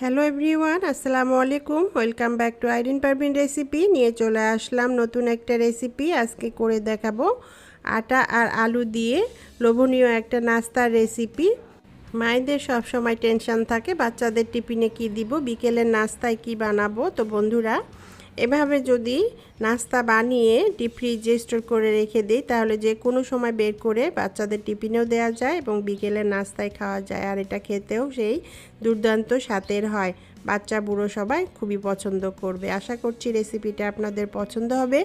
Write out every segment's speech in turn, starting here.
Hello everyone, আসসালামু আলাইকুম। Welcome back to Irin Parvin recipe. নিয়ে চলে আসলাম নতুন একটা রেসিপি। আজকে করে দেখাবো আটা আর আলু দিয়ে লোভনীয় একটা নাস্তার রেসিপি। মায়েদের সব সময় টেনশন থাকে, বাচ্চাদের টিফিনে কি দিব, বিকেলের নাস্তায় কি বানাবো? তো বন্ধুরা এভাবে যদি নাস্তা বানিয়ে ডিপ ফ্রিজে স্টোর করে রেখে দিই, তাহলে যে কোনো সময় বের করে বাচ্চাদের টিফিনেও দেওয়া যায় এবং বিকেলের নাস্তায় খাওয়া যায়। আর এটা খেতেও সেই দুর্দান্ত স্বাদের হয়। বাচ্চা বুড়ো সবাই খুবই পছন্দ করবে। আশা করছি রেসিপিটা আপনাদের পছন্দ হবে।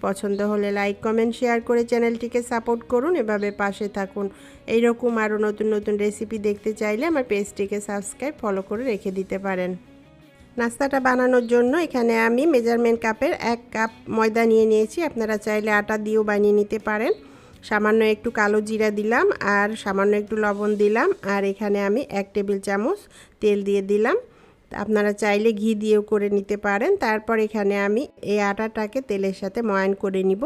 পছন্দ হলে লাইক, কমেন্ট, শেয়ার করে চ্যানেলটিকে সাপোর্ট করুন। এভাবে পাশে থাকুন। এইরকম আরও নতুন নতুন রেসিপি দেখতে চাইলে আমার পেজটিকে সাবস্ক্রাইব, ফলো করে রেখে দিতে পারেন। নাস্তাটা বানানোর জন্য এখানে আমি মেজারমেন্ট কাপের এক কাপ ময়দা নিয়ে নিয়েছি। আপনারা চাইলে আটা দিয়েও বানিয়ে নিতে পারেন। সামান্য একটু কালো জিরা দিলাম আর সামান্য একটু লবণ দিলাম। আর এখানে আমি এক টেবিল চামচ তেল দিয়ে দিলাম। আপনারা চাইলে ঘি দিয়েও করে নিতে পারেন। তারপর এখানে আমি এই আটাটাকে তেলের সাথে ময়ান করে নিব।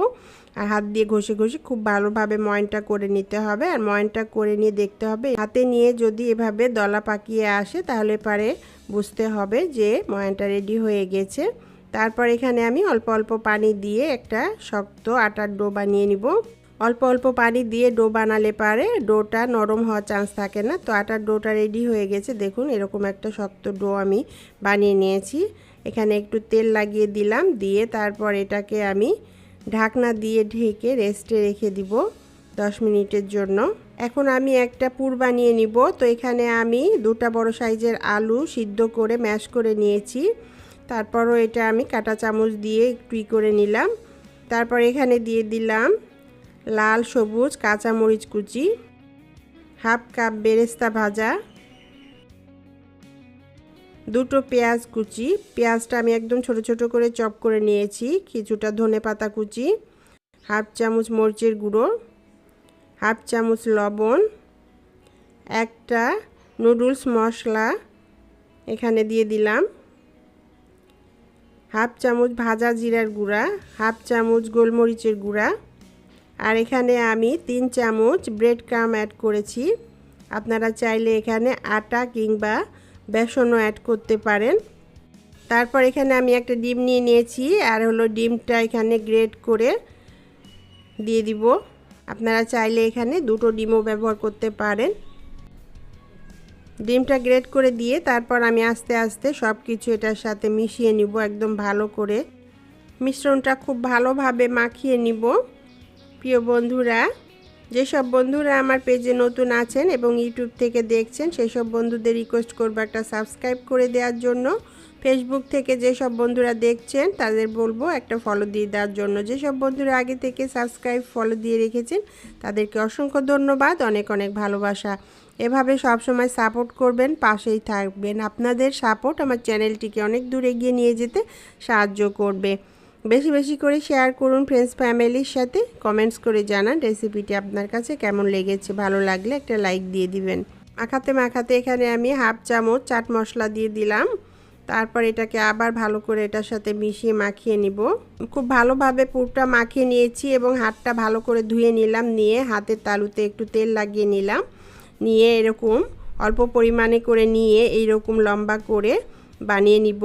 আর হাত দিয়ে ঘষে ঘষে খুব ভালোভাবে ময়নটা করে নিতে হবে। আর ময়নটা করে নিয়ে দেখতে হবে, হাতে নিয়ে যদি এভাবে দলা পাকিয়ে আসে তাহলে পারে বুঝতে হবে যে ময়ানটা রেডি হয়ে গেছে। তারপর এখানে আমি অল্প অল্প পানি দিয়ে একটা শক্ত আটার ডো বানিয়ে নিব। অল্প অল্প পানি দিয়ে ডো বানালে পারে। ডোটা নরম হওয়ার চান্স থাকে না। তো আটার ডোটা রেডি হয়ে গেছে। দেখুন, এরকম একটা শক্ত ডো আমি বানিয়ে নিয়েছি। এখানে একটু তেল লাগিয়ে দিলাম। দিয়ে তারপর এটাকে আমি ঢাকনা দিয়ে ঢেকে রেস্টে রেখে দিব দশ মিনিটের জন্য। এখন আমি একটা পুর বানিয়ে নিব। তো এখানে আমি দুটা বড় সাইজের আলু সিদ্ধ করে ম্যাশ করে নিয়েছি। তারপরও এটা আমি কাটা চামচ দিয়ে একটু করে নিলাম। তারপর এখানে দিয়ে দিলাম লাল, সবুজ কাঁচামরিচ কুচি, হাফ কাপ বেরেস্তা ভাজা, দুটো পেঁয়াজ কুচি। পেঁয়াজটা আমি একদম ছোট ছোট করে চপ করে নিয়েছি, কিছুটা ধনে পাতা কুচি, হাফ চামচ মরিচের গুঁড়ো, হাফ চামচ লবণ, একটা নুডলস মশলা এখানে দিয়ে দিলাম, হাফ চামচ ভাজা জিরার গুঁড়া, হাফ চামচ গোলমরিচের গুঁড়া আর এখানে আমি তিন চামচ ব্রেড ক্রাম অ্যাড করেছি। আপনারা চাইলে এখানে আটা কিংবা বেসনও অ্যাড করতে পারেন। তারপর এখানে আমি একটা ডিম নিয়ে নিয়েছি, আর হলো ডিমটা এখানে গ্রেড করে দিয়ে দিব। আপনারা চাইলে এখানে দুটো ডিমও ব্যবহার করতে পারেন। ডিমটা গ্রেড করে দিয়ে তারপর আমি আস্তে আস্তে সব কিছু এটার সাথে মিশিয়ে নিব একদম ভালো করে। মিশ্রণটা খুব ভালোভাবে মাখিয়ে নিব। প্রিয় বন্ধুরা, যেসব বন্ধুরা আমার পেজে নতুন আছেন এবং ইউটিউব থেকে দেখছেন, সেসব বন্ধুদের রিকোয়েস্ট করব একটা সাবস্ক্রাইব করে দেওয়ার জন্য। ফেসবুক থেকে যেসব বন্ধুরা দেখছেন, তাদের বলব একটা ফলো দিয়ে দেওয়ার জন্য। যেসব বন্ধুরা আগে থেকে সাবস্ক্রাইব ফলো দিয়ে রেখেছেন, তাদেরকে অসংখ্য ধন্যবাদ, অনেক অনেক ভালোবাসা। এভাবে সব সময় সাপোর্ট করবেন, পাশেই থাকবেন। আপনাদের সাপোর্ট আমার চ্যানেলটিকে অনেক দূর এগিয়ে নিয়ে যেতে সাহায্য করবে। বেশি বেশি করে শেয়ার করুন ফ্রেন্ডস ফ্যামিলির সাথে। কমেন্টস করে জানান রেসিপিটি আপনার কাছে কেমন লেগেছে, ভালো লাগলে একটা লাইক দিয়ে দিবেন। মাখাতে মাখাতে এখানে আমি হাফ চামচ চাট মশলা দিয়ে দিলাম। তারপর এটাকে আবার ভালো করে এটার সাথে মিশিয়ে মাখিয়ে নিব। খুব ভালোভাবে পুরটা মাখিয়ে নিয়েছি এবং হাতটা ভালো করে ধুয়ে নিলাম, নিয়ে হাতের তালুতে একটু তেল লাগিয়ে নিলাম। নিয়ে এরকম অল্প পরিমাণে করে নিয়ে এইরকম লম্বা করে বানিয়ে নিব।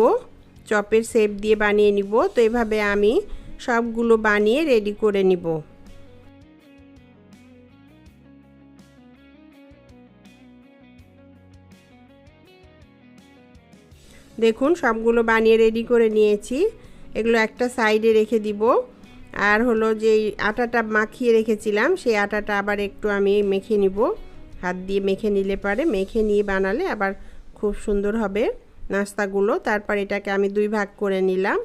চপের শেপ দিয়ে বানিয়ে নিব। তো এভাবে আমি সবগুলো বানিয়ে রেডি করে নিব। দেখুন, সবগুলো বানিয়ে রেডি করে নিয়েছি। এগুলো একটা সাইডে রেখে দিব। আর হলো যে আটাটা মাখিয়ে রেখেছিলাম, সেই আটাটা আবার একটু আমি মেখে নিব। হাত দিয়ে মেখে নিলে পারে, মেখে নিয়ে বানালে আবার খুব সুন্দর হবে। নাস্তাগুলো, তারপর এটাকে আমি দুই ভাগ করে নিলাম।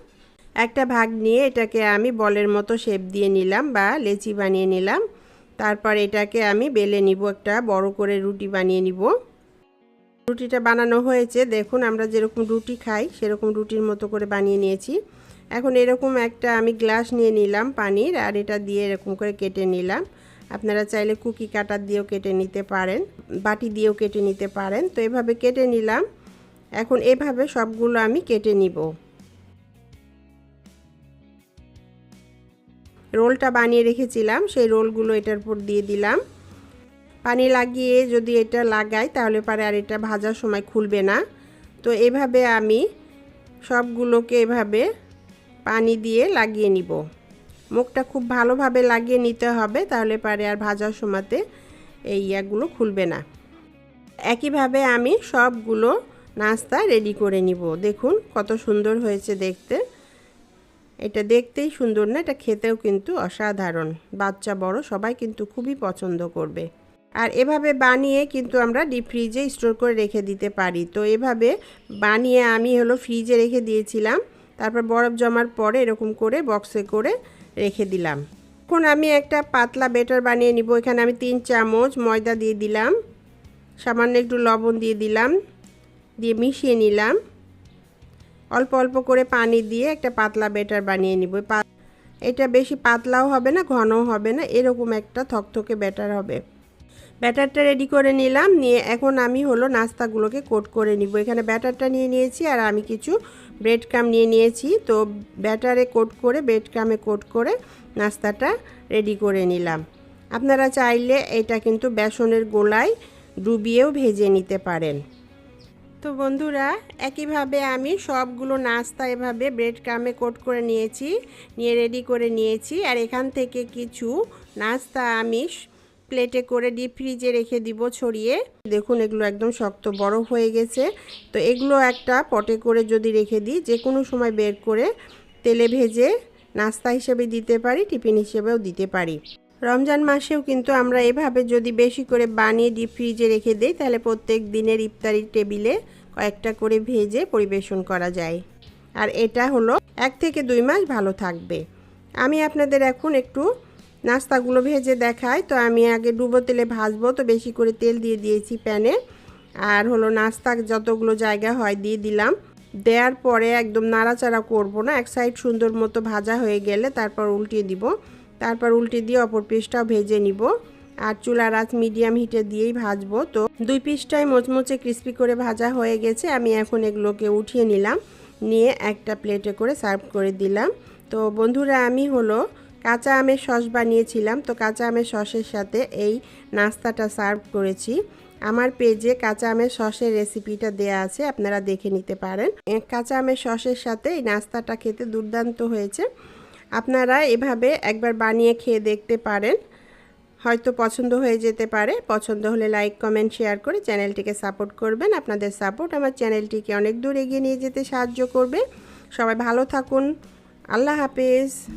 একটা ভাগ নিয়ে এটাকে আমি বলের মতো শেপ দিয়ে নিলাম বা লেচি বানিয়ে নিলাম। তারপর এটাকে আমি বেলে নিব একটা বড় করে রুটি বানিয়ে নিব। রুটিটা বানানো হয়েছে, দেখুন আমরা যেরকম রুটি খাই, সেরকম রুটির মতো করে বানিয়ে নিয়েছি। এখন এরকম একটা আমি গ্লাস নিয়ে নিলাম পানির, আর এটা দিয়ে এরকম করে কেটে নিলাম। আপনারা চাইলে কুকি কাটার দিয়েও কেটে নিতে পারেন, বাটি দিয়েও কেটে নিতে পারেন। তো এভাবে কেটে নিলাম। এখন এভাবে সবগুলো আমি কেটে নিব। রোলটা বানিয়ে রেখেছিলাম, সেই রোলগুলো এটার উপর দিয়ে দিলাম। পানি লাগিয়ে যদি এটা লাগাই, তাহলে পারে আর এটা ভাজার সময় খুলবে না। তো এভাবে আমি সবগুলোকে এভাবে পানি দিয়ে লাগিয়ে নিব। মুখটা খুব ভালোভাবে লাগিয়ে নিতে হবে, তাহলে পারে আর ভাজার সময়তে এই ইয়াগুলো খুলবে না। একইভাবে আমি সবগুলো নাস্তা রেডি করে নিব। দেখুন কত সুন্দর হয়েছে দেখতে। এটা দেখতেই সুন্দর না, এটা খেতেও কিন্তু অসাধারণ। বাচ্চা বড়, সবাই কিন্তু খুবই পছন্দ করবে। আর এভাবে বানিয়ে কিন্তু আমরা ডিপ ফ্রিজে স্টোর করে রেখে দিতে পারি। তো এভাবে বানিয়ে আমি হলো ফ্রিজে রেখে দিয়েছিলাম। তারপর বরফ জমার পরে এরকম করে বক্সে করে রেখে দিলাম। এখন আমি একটা পাতলা বেটার বানিয়ে নিব। এখানে আমি তিন চামচ ময়দা দিয়ে দিলাম। সামান্য একটু লবণ দিয়ে দিলাম। দিয়ে মিশিয়ে নিলাম। অল্প অল্প করে পানি দিয়ে একটা পাতলা বেটার বানিয়ে নিব। এটা বেশি পাতলাও হবে না, ঘনও হবে না, এরকম একটা থকথকে ব্যাটার হবে। ব্যাটারটা রেডি করে নিলাম, নিয়ে এখন আমি হলো নাস্তাগুলোকে কোট করে নিব। এখানে ব্যাটারটা নিয়ে নিয়েছি আর আমি কিছু ব্রেড ক্রাম নিয়ে নিয়েছি। তো ব্যাটারে কোট করে, ব্রেড ক্রামে কোট করে নাস্তাটা রেডি করে নিলাম। আপনারা চাইলে এটা কিন্তু বেসনের গোলায় ডুবিয়েও ভেজে নিতে পারেন। তো বন্ধুরা, একইভাবে আমি সবগুলো নাস্তা এভাবে ব্রেড ক্রামে কোট করে নিয়েছি, নিয়ে রেডি করে নিয়েছি। আর এখান থেকে কিছু নাস্তা আমি প্লেটে করে ডিপ ফ্রিজে রেখে দিব ছড়িয়ে। দেখুন, এগুলো একদম শক্ত বরফ হয়ে গেছে। তো এগুলো একটা পটে করে যদি রেখে দিই যে কোনো সময় বের করে তেলে ভেজে নাস্তা হিসেবে দিতে পারি, টিফিন হিসেবেও দিতে পারি। রমজান মাসেও কিন্তু আমরা এভাবে যদি বেশি করে বানিয়ে ডিপ ফ্রিজে রেখে দিই, তাহলে প্রত্যেক দিনের ইফতারির টেবিলে কয়েকটা করে ভেজে পরিবেশন করা যায়। আর এটা হলো এক থেকে দুই মাস ভালো থাকবে। আমি আপনাদের এখন একটু নাস্তাগুলো ভেজে দেখাই। তো আমি আগে ডুবো তেলে ভাজবো, তো বেশি করে তেল দিয়ে দিয়েছি প্যানে। আর হলো নাস্তা যতগুলো জায়গা হয় দিয়ে দিলাম। দেওয়ার পরে একদম নাড়াচাড়া করব না, এক সাইড সুন্দর মতো ভাজা হয়ে গেলে তারপর উল্টিয়ে দিব। তারপর উল্টে দিয়ে অপর পিসটাও ভেজে নিব। আর চুলার আঁচ মিডিয়াম হিটে দিয়েই ভাজবো। তো দুই পিসটাই মোচমোচে ক্রিস্পি করে ভাজা হয়ে গেছে। আমি এখন এগুলোকে উঠিয়ে নিলাম। নিয়ে একটা প্লেটে করে সার্ভ করে দিলাম। তো বন্ধুরা, আমি হলো কাঁচা আমের সস বানিয়েছিলাম। তো কাঁচা আমের সসের সাথে এই নাস্তাটা সার্ভ করেছি। আমার পেজে কাঁচা আমের সসের রেসিপিটা দেয়া আছে। আপনারা দেখে নিতে পারেন। কাঁচা আমের সসের সাথে এই নাস্তাটা খেতে দুর্দান্ত হয়েছে। আপনারা এভাবে একবার বানিয়ে খেয়ে দেখতে পারেন। হয়তো পছন্দ হয়ে যেতে পারে। পছন্দ হলে লাইক কমেন্ট শেয়ার করে চ্যানেলটিকে সাপোর্ট করবেন। আপনাদের সাপোর্ট আমার চ্যানেলটিকে অনেক দূর এগিয়ে নিয়ে যেতে সাহায্য করবে। সবাই ভালো থাকুন। আল্লাহ হাফেজ।